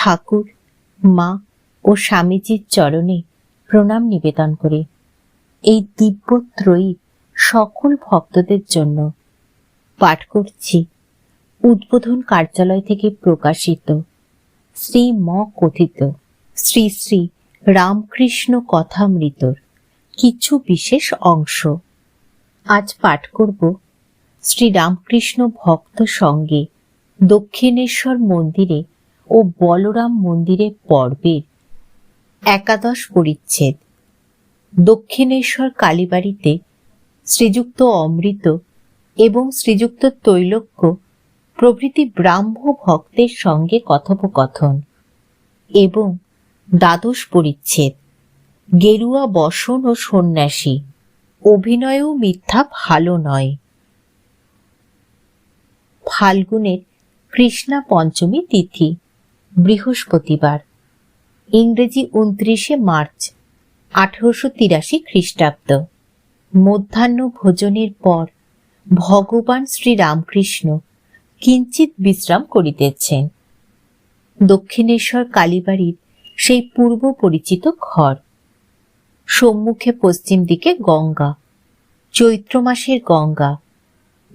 ঠাকুর, মা ও স্বামীজির চরণে প্রণাম নিবেদন করে। এই দিব্যত্রয়ী সকল ভক্তদের জন্য পাঠ করছি। উদ্বোধন কার্যালয় থেকে প্রকাশিত শ্রী ম কথিত শ্রী শ্রী রামকৃষ্ণ কথামৃতর কিছু বিশেষ অংশ। আজ পাঠ করব শ্রী রামকৃষ্ণ ভক্ত সঙ্গে দক্ষিণেশ্বর মন্দিরে ও বলরাম মন্দিরে পর্বের একাদশ পরিচ্ছেদ। দক্ষিণেশ্বর কালীবাড়িতে শ্রীযুক্ত অমৃত এবং শ্রীযুক্ত তৈলক্য প্রভৃতি ব্রাহ্ম ভক্তের সঙ্গে কথোপকথন এবং দ্বাদশ পরিচ্ছেদ। গেরুয়া বসন ও সন্ন্যাসী, অভিনয়েও মিথ্যা, ভালো নয়। ফাল্গুনের কৃষ্ণা পঞ্চমী তিথি। বৃহস্পতিবার, ইংরেজি উনত্রিশে মার্চ, আঠারোশো তিরাশি খ্রিস্টাব্দ। মধ্যাহ্ন ভোজনের পর ভগবান শ্রীরামকৃষ্ণ কিঞ্চিত বিশ্রাম করিতেছেন। দক্ষিণেশ্বর কালীবাড়ির সেই পূর্ব পরিচিত ঘর। সম্মুখে পশ্চিম দিকে গঙ্গা, চৈত্র মাসের গঙ্গা।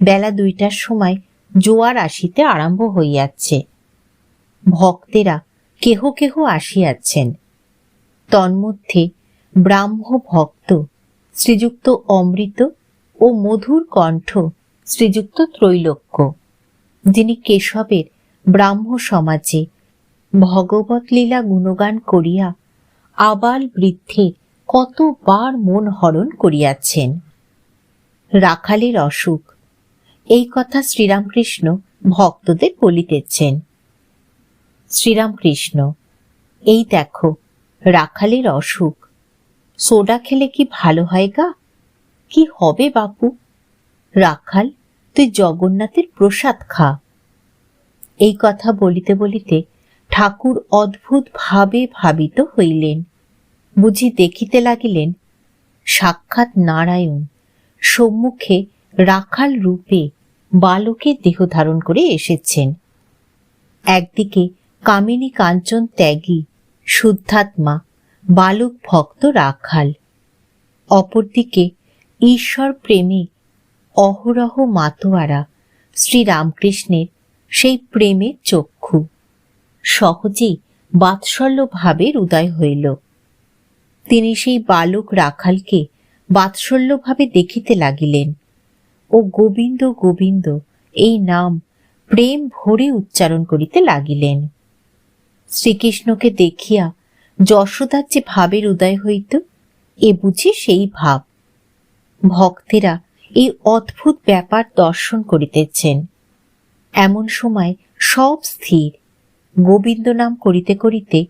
বেলা দুইটার সময় জোয়ার আসিতে আরম্ভ হইয়াছে। ভক্তেরা কেহ কেহ আসিয়াছেন। তন্মধ্যে ব্রাহ্ম ভক্ত শ্রীযুক্ত অমৃত ও মধুর কণ্ঠ শ্রীযুক্ত ত্রৈলোক্য, যিনি কেশবের ব্রাহ্ম সমাজে ভগবত লীলা গুণগান করিয়া আবাল বৃদ্ধে কতবার মন হরণ করিয়াছেন। রাখালের অসুখ, এই কথা শ্রীরামকৃষ্ণ ভক্তদের বলিতেছেন। শ্রীরামকৃষ্ণ, এই দেখো, রাখালের অসুখ। সোডা খেলে কি ভালো হয় গা? কি হবে বাপু? রাখাল, তুই জগন্নাথের প্রসাদ খা। এই কথা বলিতে বলিতে ঠাকুর অদ্ভুত ভাবে ভাবিত হইলেন। বুঝি দেখিতে লাগিলেন, সাক্ষাৎ নারায়ণ সম্মুখে রাখাল রূপে বালকের দেহ ধারণ করে এসেছেন। একদিকে কামিনী কাঞ্চন ত্যাগী, শুদ্ধাত্মা, বালক ভক্ত রাখাল। অপরদিকে ঈশ্বর প্রেমে অহরহ মাতোয়ারা, শ্রীরামকৃষ্ণের সেই প্রেমের চক্ষু। সহজেই বাৎসল্য ভাবের উদয় হইল। তিনি সেই বালক রাখালকে বাৎসল্যভাবে দেখিতে লাগিলেন। ও গোবিন্দ গোবিন্দ, এই নাম প্রেম ভরে উচ্চারণ করিতে লাগিলেন। শ্রীকৃষ্ণকে দেখিয়া যশোদার যে ভাবের উদয় হইত, এ বুঝি সেই ভাব। ভক্তেরা এই অদ্ভুত ব্যাপার দর্শন করিতেছেন। এমন সময় সব স্থির। গোবিন্দ নাম করিতে করিতে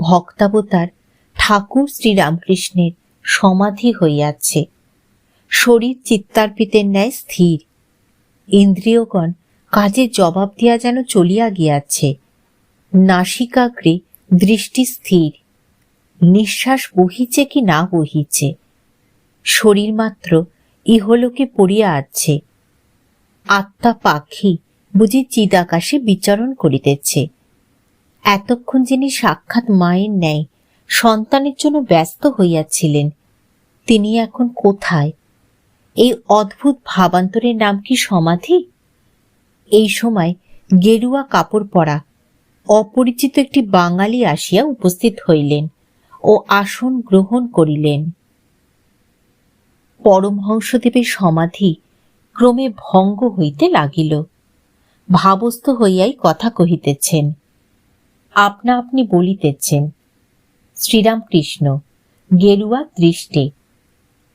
ভক্তাবতার ঠাকুর শ্রীরামকৃষ্ণের সমাধি হইয়াছে। শরীর চিত্তার্পিতের ন্যায় স্থির। ইন্দ্রিয়গণ কাজে জবাব দিয়া যেন চলিয়া গিয়াছে। নাসিকাগ্রে দৃষ্টি স্থির। নিঃশ্বাস বহিছে কি না বহিছে? শরীর মাত্র ইহলোকে পড়িয়া আছে। আত্মা পাখি বুঝি চিদাকাশে বিচরণ করিতেছে। এতক্ষণ যিনি সাক্ষাৎ মায়ের ন্যায় সন্তানের জন্য ব্যস্ত হইয়াছিলেন, তিনি এখন কোথায়? এই অদ্ভুত ভাবান্তরের নাম কি সমাধি? এই সময় গেরুয়া কাপড় পরা অপরিচিত একটি বাঙালি আসিয়া উপস্থিত হইলেন ও আসন গ্রহণ করিলেন। পরমহংসদেবের সমাধি ক্রমে ভঙ্গ হইতে লাগিল। ভাবস্থ হইয়াই কথা কহিতেছেন, আপনা আপনি বলিতেছেন, শ্রীরামকৃষ্ণ, গেরুয়া দৃষ্টে,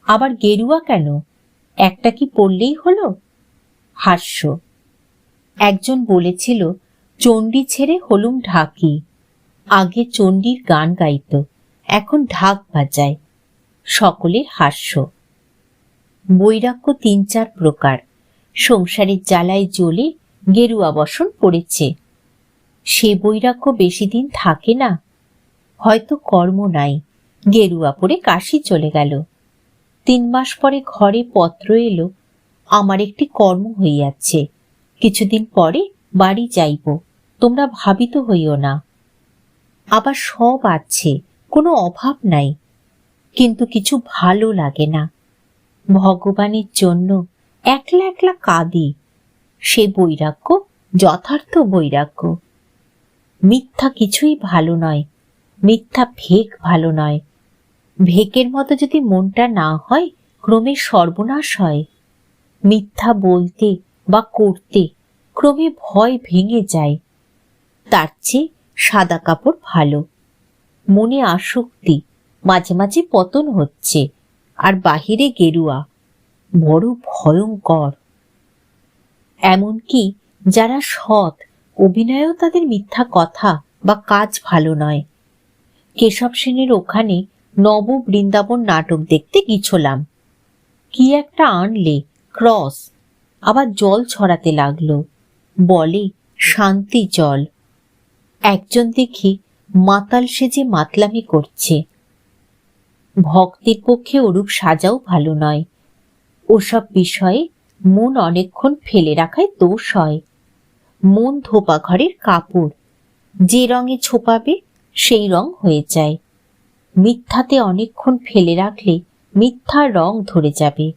আবার গেরুয়া কেন? একটা কি পড়লেই হলো? হাস্য। একজন বলেছিল চণ্ডী ছেড়ে হলুম ঢাকি। আগে চণ্ডীর গান গাইত, এখন ঢাক বাজায়। সকলের হাস্য। বৈরাগ্য তিন চার প্রকার। সংসারের জ্বালায় জ্বলে গেরুয়া বসন পড়েছে। সে বৈরাগ্য বেশি দিন থাকে না। হয়তো কর্ম নাই, গেরুয়া পরে কাশি চলে গেল। তিন মাস পরে ঘরে পত্র এলো, আমার একটি কর্ম হইয়াছে। কিছুদিন পরে বাড়ি যাইব। তোমরা ভাবিত হইও না। আবার সব আছে, কোনো অভাব নাই, কিন্তু কিছু ভালো লাগে না। ভগবানের জন্য একলা একলা কাঁদি, সে বৈরাগ্য, যথার্থ বৈরাগ্য। মিথ্যা কিছুই ভালো নয়, মিথ্যা ভেক ভালো নয়। ভেকের মতো যদি মনটা না হয়, ক্রমে সর্বনাশ হয়। মিথ্যা বলতে বা করতে ক্রমে ভয় ভেঙে যায়। তার চেয়ে সাদা কাপড় ভালো। মনে আসক্তি, মাঝে মাঝে পতন হচ্ছে, আর বাহিরে গেরুয়া, বড় ভয়ঙ্কর। এমনকি যারা সৎ, অভিনয়েও তাদের মিথ্যা কথা বা কাজ ভালো নয়। কেশব সেনের ওখানে নব বৃন্দাবন নাটক দেখতে গিছলাম। কি একটা আনলে, ক্রস, আবার জল ছড়াতে লাগল। বলে, শান্তি জল একজন দেখি মাতাল সেজে মাতলামি করছে। ভক্তের পক্ষে ওরূপ সাজাও ভালো নয়। ওসব বিষয়ে মন অনেকক্ষণ ফেলে রাখায় দোষ হয়। মন ধোপা ঘরের কাপড়, যে রঙে ছোপাবে সেই রং হয়ে যায়। মিথ্যাতে অনেকক্ষণ ফেলে রাখলে মিথ্যা রং ধরে যাবে।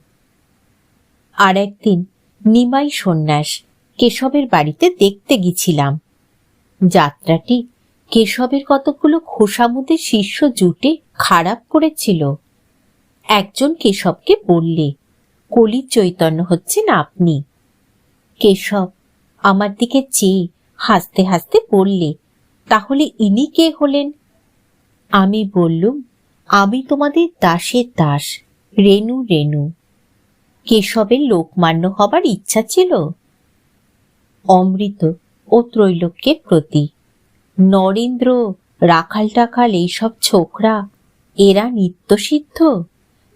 আর একদিন নিমাই সন্ন্যাস কেশবের বাড়িতে দেখতে গেছিলাম। যাত্রাটি কেশবের কতগুলো খোসামুদের শিষ্য জুটে খারাপ করেছিল। একজন কেশবকে বললে, কলির চৈতন্য হচ্ছেন আপনি। কেশব আমার দিকে চেয়ে হাসতে হাসতে বললে, তাহলে ইনি কে হলেন? আমি বললুম, আমি তোমাদের দাসের দাস রেনু রেনু কেশবের লোকমান্য হবার ইচ্ছা ছিল? অমৃত ও ত্রৈলোক্যের প্রতি। নরেন্দ্র, রাখাল টাখাল এইসব ছোকরা, এরা নিত্যসিদ্ধ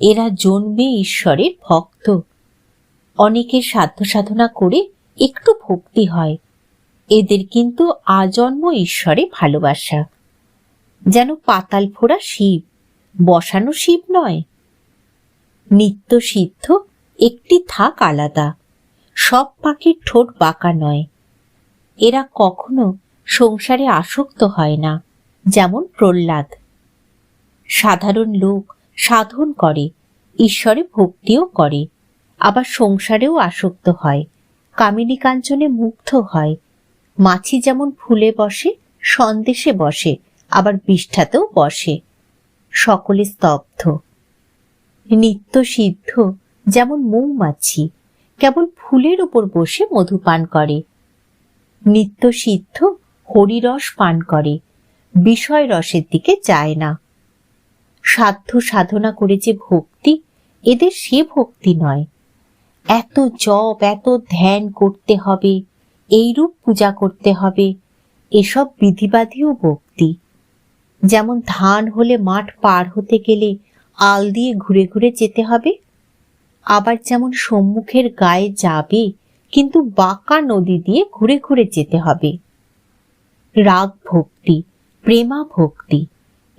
এরা জন্মে ঈশ্বরের ভক্ত। অনেকের সাধ্য সাধনা করে একটু ভক্তি হয়। এদের কিন্তু আজন্ম ঈশ্বরে ভালোবাসা। যেন পাতাল ফোড়া শিব, বসানো শিব নয়। নিত্য সিদ্ধ একটি থাক আলাদা। সব পাখির ঠোঁট বাঁকা নয়। এরা কখনো সংসারে আসক্ত হয় না, যেমন প্রহ্লাদ। সাধারণ লোক সাধন করে, ঈশ্বরে ভক্তিও করে, আবার সংসারেও আসক্ত হয়, কামিনী কাঞ্চনে মুগ্ধ হয়, মাছি যেমন ফুলে বসে, সন্দেশে বসে, আবার বিষ্ঠাতেও বসে, সকলে স্তব্ধ। নিত্য সিদ্ধ যেমন মৌমাছি, কেবল ফুলের উপর বসে মধু পান করে নিত্য সিদ্ধ হরিরস পান করে বিষয় রসের দিকে যায় না। সাধ্য সাধনা করে যে ভক্তি, এদের সে ভক্তি নয়। এত জপ, এত ধ্যান করতে হবে, এইরূপ পূজা করতে হবে, এসব বিধিবাদীও ভক্তি। যেমন ধান হলে মাঠ পার হতে গেলে আল দিয়ে ঘুরে ঘুরে যেতে হবে, আবার যেমন সম্মুখের গায়ে যাবে কিন্তু বাঁকা নদী দিয়ে ঘুরে ঘুরে যেতে হবে। রাগ ভক্তি, প্রেমা ভক্তি,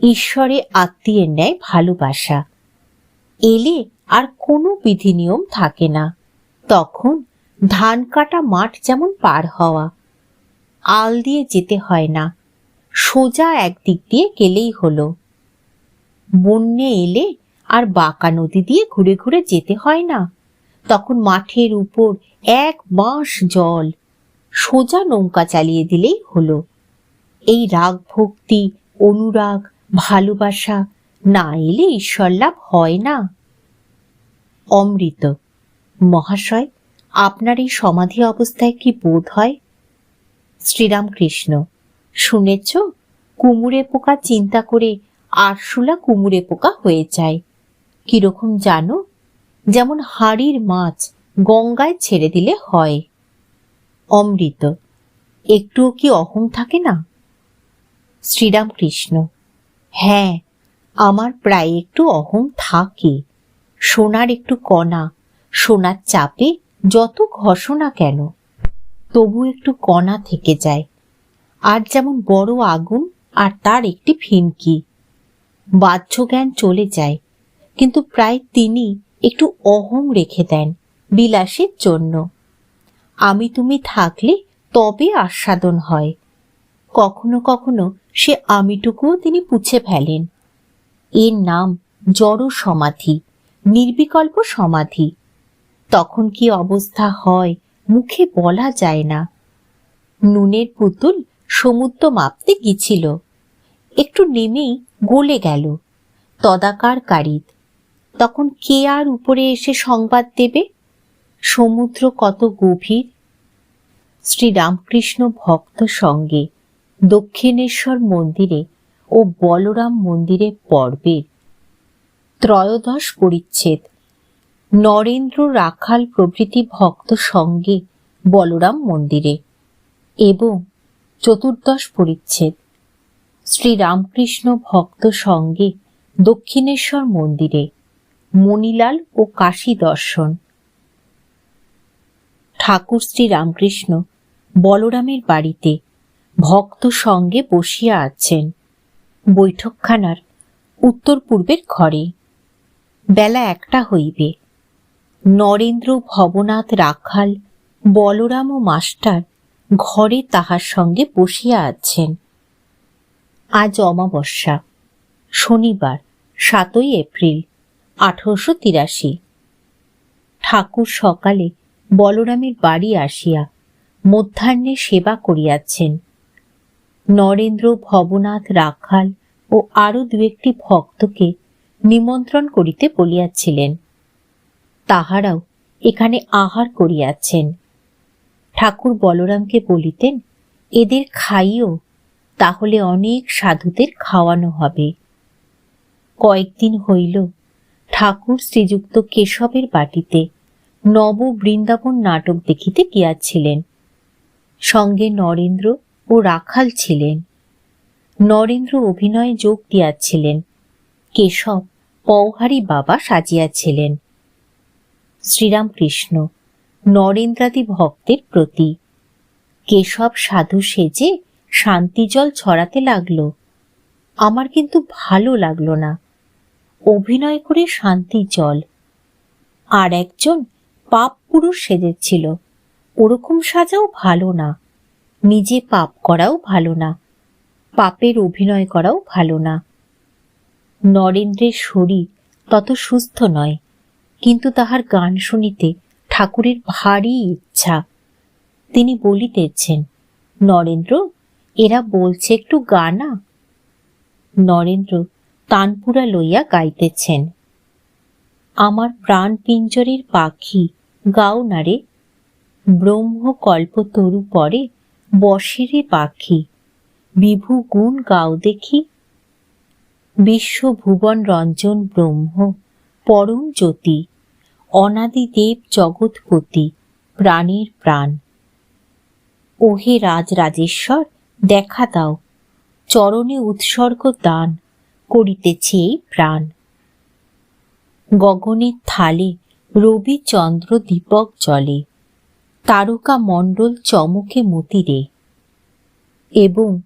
ঈশ্বরে আত্মীয়ের ন্যায় ভালোবাসা। এলে আর কোনো বিধি নিয়ম থাকে না। তখন ধান কাটা মাঠ যেমন পার হওয়া। আল দিয়ে যেতে হয় না। সোজা একদিক দিয়ে গেলেই হলো। বন্যে এলে আর বাঁকা নদী দিয়ে ঘুরে ঘুরে যেতে হয় না। তখন মাঠের উপর এক বাঁশ জল সোজা নৌকা চালিয়ে দিলেই হলো। এই রাগ ভক্তি, অনুরাগ, ভালোবাসা না এলে ঈশ্বর লাভ হয় না। অমৃত, মহাশয়, আপনার এই সমাধি অবস্থায় কি বোধ হয়? শ্রীরামকৃষ্ণ, শুনেছ? কুমুরে পোকা চিন্তা করে আরশুলা কুমুরে পোকা হয়ে যায়। কীরকম জানো? যেমন হাড়ির মাছ গঙ্গায় ছেড়ে দিলে হয়। অমৃত, একটুও কি অহং থাকে না? শ্রীরামকৃষ্ণ হ্যাঁ আমার প্রায় একটু অহং থাকে। সোনার একটু কণা, সোনার চাপে যত ঘষো না কেন, তবু একটু কণা থেকে যায়। আর যেমন বড় আগুন আর তার একটি ফিনকি। বাহ্য জ্ঞান চলে যায়, কিন্তু প্রায় তিনি একটু অহং রেখে দেন। বিলাসের জন্য। আমি তুমি থাকলে তবে আস্বাদন হয়। কখনো কখনো সে আমিটুকুও তিনি পুছে ফেলেন। এর নাম জড় সমাধি, নির্বিকল্প সমাধি। তখন কি অবস্থা হয় মুখে বলা যায় না। নুনের পুতুল সমুদ্র মাপতে গিয়েছিল। একটু নেমেই গলে গেল। তদাকার কারিত তখন কে আর উপরে এসে সংবাদ দেবে? সমুদ্র কত গভীর? শ্রীরামকৃষ্ণ ভক্ত সঙ্গে দক্ষিণেশ্বর মন্দিরে ও বলরাম মন্দিরে পর্বের ত্রয়োদশ পরিচ্ছেদ। নরেন্দ্র রাখাল প্রভৃতি ভক্ত সঙ্গে বলরাম মন্দিরে এবং চতুর্দশ পরিচ্ছেদ। শ্রীরামকৃষ্ণ ভক্ত সঙ্গে দক্ষিণেশ্বর মন্দিরে মণিলাল ও কাশী দর্শন। ঠাকুর শ্রী রামকৃষ্ণ বলরামের বাড়িতে ভক্ত সঙ্গে বসিয়া আছেন। বৈঠকখানার উত্তর পূর্বের ঘরে। বেলা একটা হইবে। নরেন্দ্র, ভবনাথ, রাখাল, বলরাম ও মাস্টার ঘরে তাহার সঙ্গে বসিয়া আছেন। আজ অমাবস্যা। শনিবার, সাতই এপ্রিল, আঠারোশো তিরাশি। ঠাকুর সকালে বলরামের বাড়ি আসিয়া মধ্যাহ্নে সেবা করিয়াছেন। নরেন্দ্র, ভবনাথ, রাখাল ও আরও দু একটি ভক্তকে নিমন্ত্রণ করিতে বলিয়াছিলেন। তাহারাও এখানে আহার করিয়াছেন। ঠাকুর বলরামকে বলিতেন, এদের খাইও, তাহলে অনেক সাধুদের খাওয়ানো হবে। কয়েকদিন হইল, ঠাকুর শ্রীযুক্ত কেশবের বাটিতে নব বৃন্দাবন নাটক দেখিতে গিয়াছিলেন। সঙ্গে নরেন্দ্র ও রাখাল ছিলেন। নরেন্দ্র অভিনয়ে যোগ দিয়াছিলেন। কেশব পৌহারি বাবা সাজিয়াছিলেন। শ্রীরামকৃষ্ণ নরেন্দ্রাদি ভক্তের প্রতি। কেশব সাধু সেজে শান্তি জল ছড়াতে লাগল। আমার কিন্তু ভালো লাগল না। অভিনয় করে শান্তি জল আর একজন পাপ পুরুষ সেজেছিল। ওরকম সাজাও ভালো না। নিজে পাপ করাও ভালো না। পাপের অভিনয় করাও ভালো না। নরেন্দ্রের শরীর তত সুস্থ নয়, কিন্তু তাহার গান শুনিতে ঠাকুরের ভারী ইচ্ছা। তিনি বলিতেছেন, নরেন্দ্র, এরা বলছে একটু গানা? নরেন্দ্র তানপুরা লইয়া গাইতেছেন। আমার প্রাণ পিঞ্জরের পাখি, গাও না রে। ব্রহ্ম কল্প তরু পরে বসেরে পাখি। বিভু গুণ গাও দেখি। বিশ্ব ভুবন রঞ্জন ব্রহ্ম, পরম জ্যোতি। অনাদি দেব জগৎপতি, প্রাণের প্রাণ। ওহে রাজ রাজেশ্বর, দেখা দাও। চরণে উৎসর্গ দান, করিতেছে এই প্রাণ। গগনের থালে রবি চন্দ্র দীপক জলে তারকা মণ্ডল চমকে মতিরে। এবং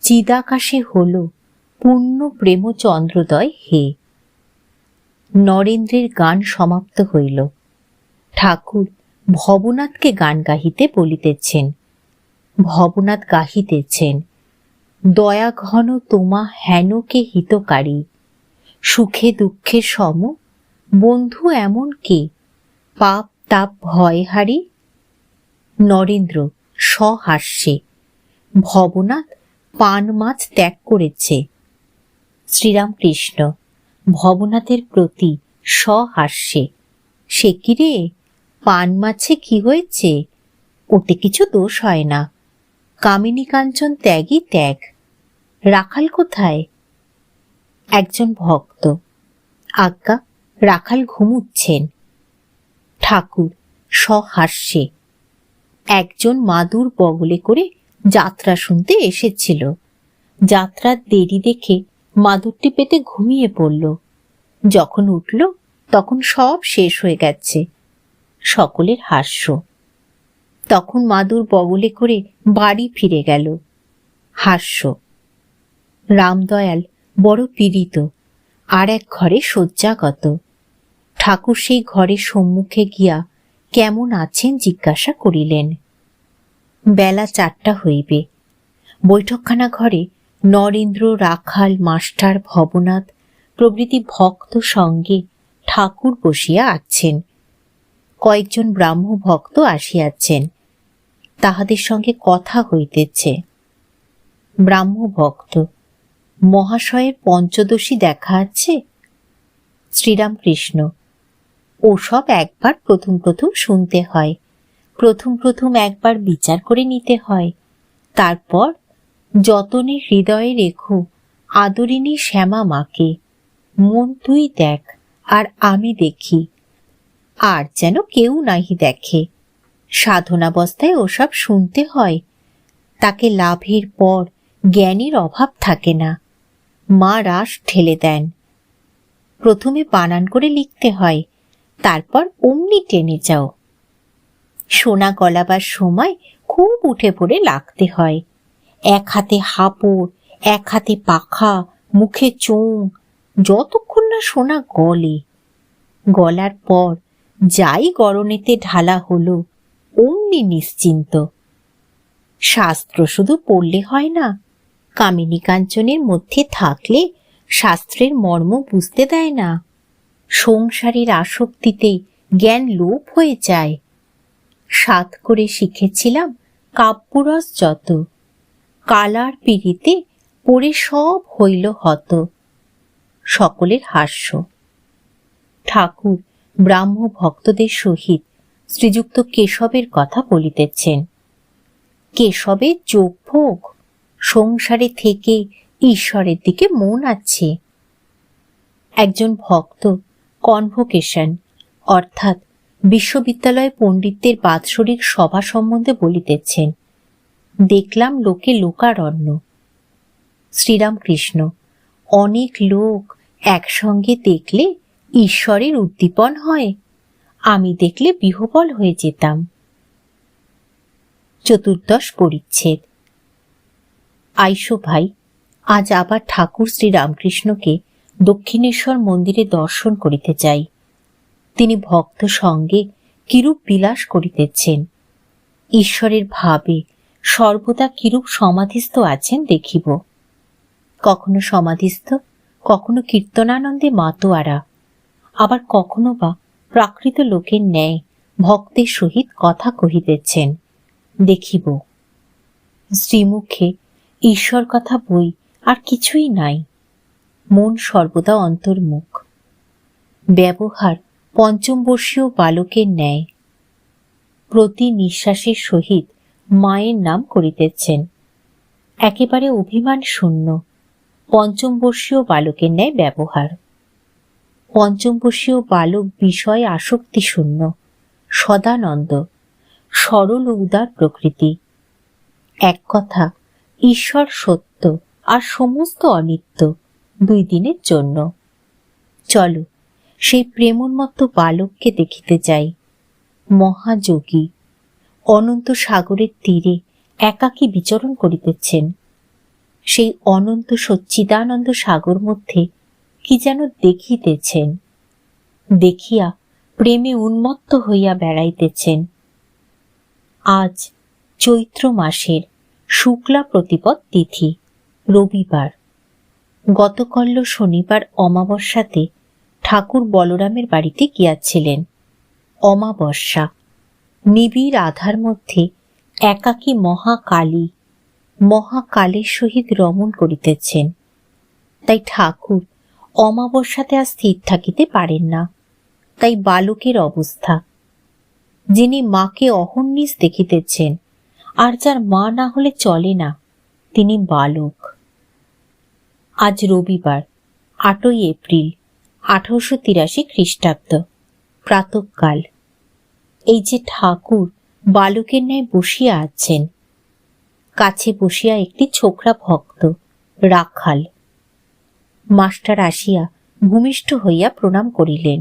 চিদাকাশে হল পূর্ণ প্রেম চন্দ্রোদয় হে। নরেন্দ্রের গান সমাপ্ত হইল। ঠাকুর ভবনাথকে গান গাহিতে বলিতেছেন। ভবনাথ গাহিতেছেন দয়া ঘন তোমা হেনকে হিতকারী, সুখে দুঃখে সম বন্ধু এমন কে? পাপ তাপ ভয় হারি? নরেন্দ্র সহাস্যে ভবনাথ পান মাছ ত্যাগ করেছে। শ্রীরামকৃষ্ণ ভবনাথের প্রতি সহাস্যে সে কি রে? পান মাছে কি হয়েছে? ওতে কিছু দোষ হয় না। কামিনী কাঞ্চন ত্যাগই ত্যাগ। রাখাল কোথায়? একজন ভক্ত। আজ্ঞা রাখাল ঘুমুচ্ছেন। ঠাকুর সহাস্যে। একজন মাদুর বগলে করে যাত্রা শুনতে এসেছিল। যাত্রার দেরি দেখে মাদুরটি পেতে ঘুমিয়ে পড়ল। যখন উঠল, তখন সব শেষ হয়ে গেছে। সকলের হাস্য। তখন মাদুর বগলে করে বাড়ি ফিরে গেল। হাস্য। রামদয়াল বড় পীড়িত, আর এক ঘরে শয্যাগত। ঠাকুর সেই ঘরের সম্মুখে গিয়া কেমন আছেন জিজ্ঞাসা করিলেন। বেলা চারটা হইবে। বৈঠকখানা ঘরে নরেন্দ্র, রাখাল, মাস্টার, ভবনাথ প্রভৃতি ভক্ত সঙ্গে ঠাকুর বসিয়া আছেন। কয়েকজন ব্রাহ্ম ভক্ত আসিয়াছেন। তাহাদের সঙ্গে কথা হইতেছে। ব্রাহ্ম ভক্ত, মহাশয়ের পঞ্চদশী দেখা আছে? শ্রীরামকৃষ্ণ ওসব একবার প্রথম প্রথম শুনতে হয়। প্রথম প্রথম একবার বিচার করে নিতে হয়। তারপর যতনে হৃদয়ে রেখো আদরিনী শ্যামা মাকে, মন তুই দেখ, আর আমি দেখি। আর যেন কেউ নাহি দেখে। সাধনাবস্থায় ওসব শুনতে হয়। তাকে লাভের পর জ্ঞানের অভাব থাকে না। মা রাস ঠেলে দেন। প্রথমে বানান করে লিখতে হয়। তারপর অমনি টেনে যাও। সোনা গলাবার সময় খুব উঠে পড়ে লাগতে হয়। এক হাতে হাপড়, এক হাতে পাখা, মুখে চোং যতক্ষণ না সোনা গলে। গলার পর যাই গরনেতে ঢালা হলো, অমনি নিশ্চিন্ত। শাস্ত্র শুধু পড়লে হয় না, কামিনী কাঞ্চনের মধ্যে থাকলে শাস্ত্রের মর্ম বুঝতে দেয় না। সংসারের আসক্তিতে জ্ঞান লোপ হয়ে যায়। সাত করে শিখেছিলাম কাব্যরস যত, কালার পিড়িতে পড়ে সব হইল হত। সকলের হাস্য। ঠাকুর ব্রাহ্ম ভক্তদের সহিত শ্রীযুক্ত কেশবের কথা বলিতেছেন। কেশবের যোগ ভোগ, সংসারে থেকে ঈশ্বরের দিকে মন আছে। একজন ভক্ত কনভোকেশন অর্থাৎ বিশ্ববিদ্যালয় পণ্ডিতদের বাৎসরিক সভা সম্বন্ধে বলিতেছেন, দেখলাম লোকে লোকারণ্য। শ্রীরামকৃষ্ণ, অনেক লোক একসঙ্গে দেখলে ঈশ্বরের উদ্দীপন হয়, আমি দেখলে বিহবল হয়ে যেতাম। চতুর্দশ পরিচ্ছেদ। আইসো ভাই, আজ আবার ঠাকুর শ্রীরামকৃষ্ণকে দক্ষিণেশ্বর মন্দিরে দর্শন করিতে চাই তিনি ভক্ত সঙ্গে কিরূপ বিলাস করিতেছেন? ঈশ্বরের ভাবে সর্বদা কিরূপ সমাধিস্থ আছেন দেখিব। কখনো সমাধিস্থ, কখনো কীর্তনানন্দে মাতোয়ারা, আবার কখনো বা প্রাকৃত লোকের ন্যায় ভক্তের সহিত কথা কহিতেছেন। দেখিব। শ্রীমুখে ঈশ্বর কথা বই আর কিছুই নাই। মন সর্বদা অন্তর্মুখ। ব্যবহার পঞ্চম বর্ষীয় বালকের ন্যায়। প্রতি নিঃশ্বাসের সহিত মায়ের নাম করিতেছেন। একেবারে অভিমান শূন্য। পঞ্চম বর্ষীয় বালকের ন্যায় ব্যবহার। পঞ্চম বর্ষীয় বালক বিষয় আসক্তি শূন্য। সদানন্দ। সরল উদার প্রকৃতি। এক কথা, ঈশ্বর সত্য আর সমস্ত অনিত্য। দুই দিনের জন্য। চলো, সেই প্রেমোন্মত্ত বালককে দেখিতে যাই। মহাযোগী, অনন্ত সাগরের তীরে একাকী বিচরণ করিতেছেন। সেই অনন্ত সচ্চিদানন্দ সাগর মধ্যে কি যেন দেখিতেছেন। দেখিয়া প্রেমে উন্মত্ত হইয়া বেড়াইতেছেন। আজ চৈত্র মাসের শুক্লা প্রতিপদ তিথি, রবিবার। গতকল্য শনিবার অমাবস্যাতে ঠাকুর বলরামের বাড়িতে গিয়াছিলেন। অমাবস্যা। নিবিড় আধার মধ্যে একাকী মহাকালী, মহাকালের সহিত রমণ করিতেছেন। তাই ঠাকুর অমাবস্যাতে আর স্থির থাকিতে পারেন না। তাই বালকের অবস্থা। যিনি মাকে অহর্নিশ দেখিতেছেন, আর যার মা না হলে চলে না, তিনি বালক। আজ রবিবার, আটই এপ্রিল, আঠারোশো তিরাশি খ্রিস্টাব্দ, প্রাতকাল। এই যে ঠাকুর বালকের ন্যায় বসিয়া আছেন, কাছে বসিয়া একটি ছোকরা ভক্ত, রাখাল। মাস্টার আসিয়া ভূমিষ্ঠ হইয়া প্রণাম করিলেন।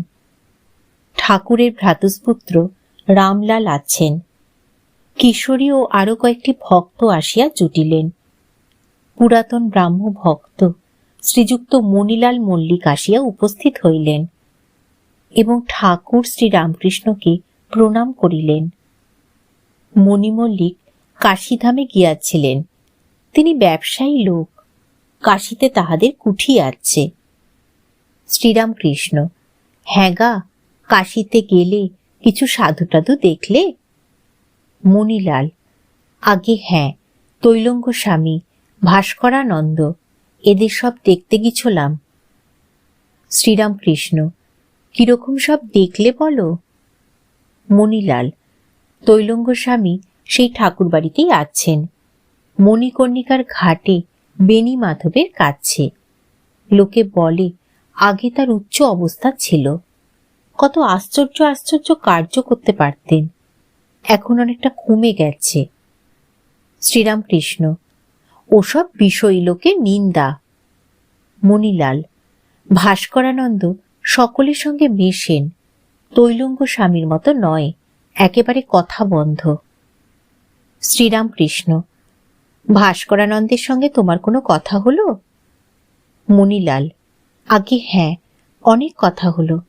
ঠাকুরের ভ্রাতুষ্পুত্র রামলাল আছেন। কিশোরী ও আরও কয়েকটি ভক্ত আসিয়া জুটিলেন। পুরাতন ব্রাহ্ম ভক্ত শ্রীযুক্ত মণিলাল মল্লিক আসিয়া উপস্থিত হইলেন এবং ঠাকুর শ্রীরামকৃষ্ণকে প্রণাম করিলেন। মণিমল্লিক কাশীধামে গিয়াছিলেন। তিনি ব্যবসায়ী লোক, কাশিতে তাহাদের কুঠি আছে। শ্রীরামকৃষ্ণ হ্যাঁ গা, কাশিতে গেলে কিছু সাধু টাধু দেখলে? মণিলাল, আগে হ্যাঁ তৈলঙ্গ স্বামী ভাস্করানন্দ এদের সব দেখতে গিছলাম শ্রীরামকৃষ্ণ, কীরকম সব দেখলে বলো? মণিলাল, তৈলঙ্গ স্বামী সেই ঠাকুর বাড়িতেই আছেন। মণিকর্ণিকার ঘাটে বেণী মাধবের কাছে। লোকে বলে, আগে তার উচ্চ অবস্থা ছিল। কত আশ্চর্য আশ্চর্য কার্য করতে পারতেন। এখন অনেকটা কমে গেছে। শ্রীরামকৃষ্ণ ওসব বিষয় লোকে নিন্দা। মণিলাল, ভাস্করানন্দ সকলের সঙ্গে মেশেন, তৈলঙ্গ স্বামীর মতো নয়, একেবারে কথা বন্ধ। শ্রীরামকৃষ্ণ, ভাস্করানন্দের সঙ্গে তোমার কোনো কথা হলো? মণিলাল, আগে হ্যাঁ অনেক কথা হলো।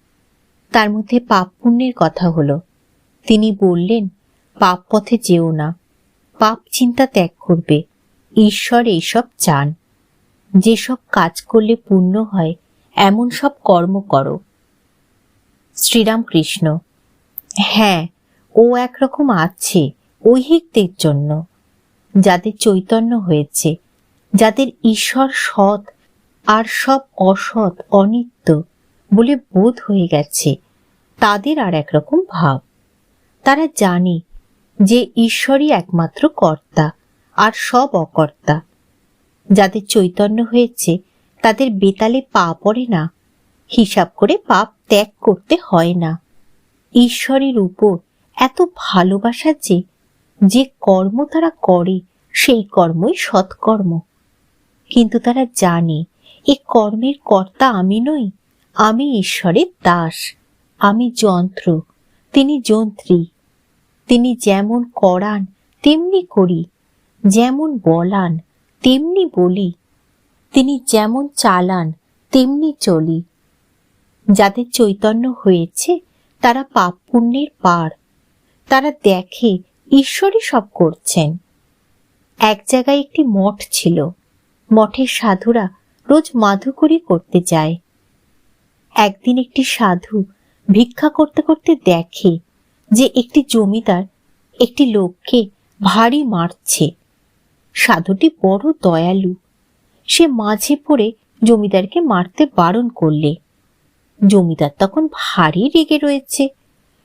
তার মধ্যে পাপ পুণ্যের কথা হলো। তিনি বললেন, পাপ পথে যেও না, পাপ চিন্তা ত্যাগ করবে। ঈশ্বর এইসব চান। যেসব কাজ করলে পুণ্য হয়, এমন সব কর্ম করো। শ্রীরামকৃষ্ণ হ্যাঁ ও একরকম আছে ঐহিকদের জন্য। যাদের চৈতন্য হয়েছে, যাদের ঈশ্বর সৎ আর সব অসৎ, অনিত্য বলে বোধ হয়ে গেছে, তাদের আর একরকম ভাব। তারা জানে যে ঈশ্বরই একমাত্র কর্তা। আর সব অকর্তা। যাদের চৈতন্য হয়েছে, তাদের বেতালে পা পড়ে না। হিসাব করে পাপ ত্যাগ করতে হয় না। ঈশ্বরের উপর এত ভালোবাসা যে যে কর্ম তারা করে, সেই কর্মই সৎকর্ম। কিন্তু তারা জানে, এ কর্মের কর্তা আমি নই, আমি ঈশ্বরের দাস। আমি যন্ত্র, তিনি যন্ত্রী। তিনি যেমন করান, তেমনি করি। যেমন বলান, তেমনি বলি। তিনি যেমন চালান, তেমনি চলি। যাদের চৈতন্য হয়েছে, তারা পাপ পুণ্যের পার। তারা দেখে ঈশ্বরই সব করছেন। এক জায়গায় একটি মঠ ছিল। মঠের সাধুরা রোজ মাধুকরি করতে যায়। একদিন একটি সাধু ভিক্ষা করতে করতে দেখে যে একটি জমিদার একটি লোককে ভারী মারছে। সাধুটি বড় দয়ালু। সে মাঝে পড়ে জমিদারকে মারতে বারণ করলে। জমিদার তখন ভারী রেগে রয়েছে।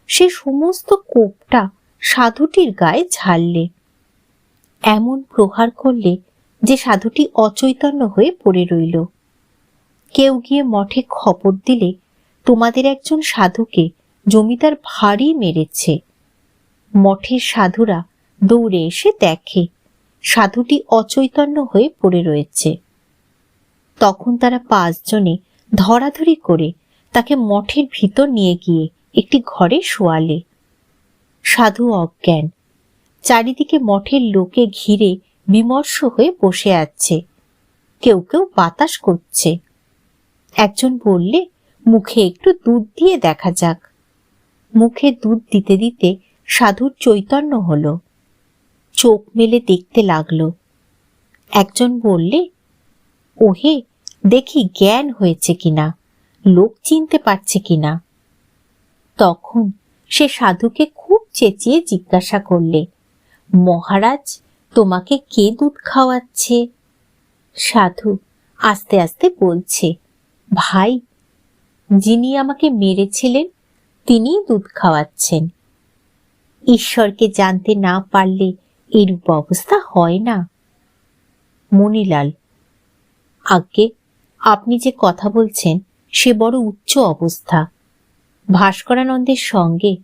সে সমস্ত কোপটা সাধুটির গায়ে ঝাড়লে। এমন প্রহার করলে যে সাধুটি অচৈতন্য হয়ে পড়ে রইল। কেউ গিয়ে মঠে খবর দিলে তোমাদের একজন সাধুকে জমিদার ভারী মেরেছে। মঠের সাধুরা দৌড়ে এসে দেখে। সাধুটি অচৈতন্য হয়ে পড়ে রয়েছে। তখন তারা পাঁচজনে ধরাধরি করে তাকে মঠের ভিতর নিয়ে গিয়ে একটি ঘরে শোয়ালে। সাধু অজ্ঞান, চারিদিকে মঠের লোকে ঘিরে বিমর্ষ হয়ে বসে আছে। কেউ কেউ বাতাস করছে। একজন বললে, মুখে একটু দুধ দিয়ে দেখা যাক। মুখে দুধ দিতে দিতে সাধুর চৈতন্য হলো। চোখ মেলে দেখতে লাগল। একজন বললে, ওহে, দেখি জ্ঞান হয়েছে কিনা, লোক চিনতে পারছে কিনা? তখন সে সাধুকে খুব চেঁচিয়ে জিজ্ঞাসা করলে, মহারাজ, তোমাকে কে দুধ খাওয়াচ্ছে? সাধু আস্তে আস্তে বলছে, ভাই, যিনি আমাকে মেরেছিলেন তিনি দুধ খাওয়াচ্ছেন। ঈশ্বরকে জানতে না পারলে এরূপ অবস্থা হয় না। মণিলাল, আজ্ঞে, আপনি যে কথা বলছেন, সে বড় উচ্চ অবস্থা। ভাস্করানন্দের সঙ্গে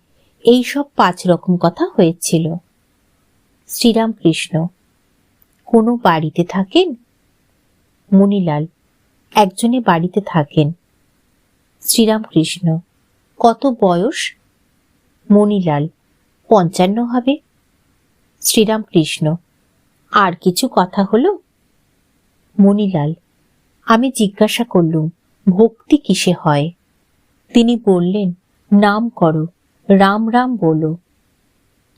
এই সব পাঁচ রকম কথা হয়েছিল। শ্রীরামকৃষ্ণ, কোনো বাড়িতে থাকেন? মণিলাল, একজনে বাড়িতে থাকেন। শ্রীরামকৃষ্ণ, কত বয়স? মণিলাল, পঞ্চান্ন হবে। শ্রীরামকৃষ্ণ। আর কিছু কথা হলো? মণিলাল আমি জিজ্ঞাসা করলুম, ভক্তি কিসে হয়? তিনি বললেন, নাম করো, রাম রাম বলো।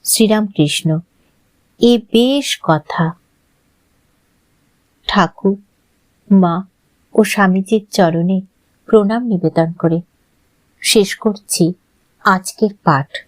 শ্রীরামকৃষ্ণ, এ বেশ কথা। ঠাকুর, মা ও স্বামীজির চরণে প্রণাম নিবেদন করে। শেষ করছি আজকের পাঠ।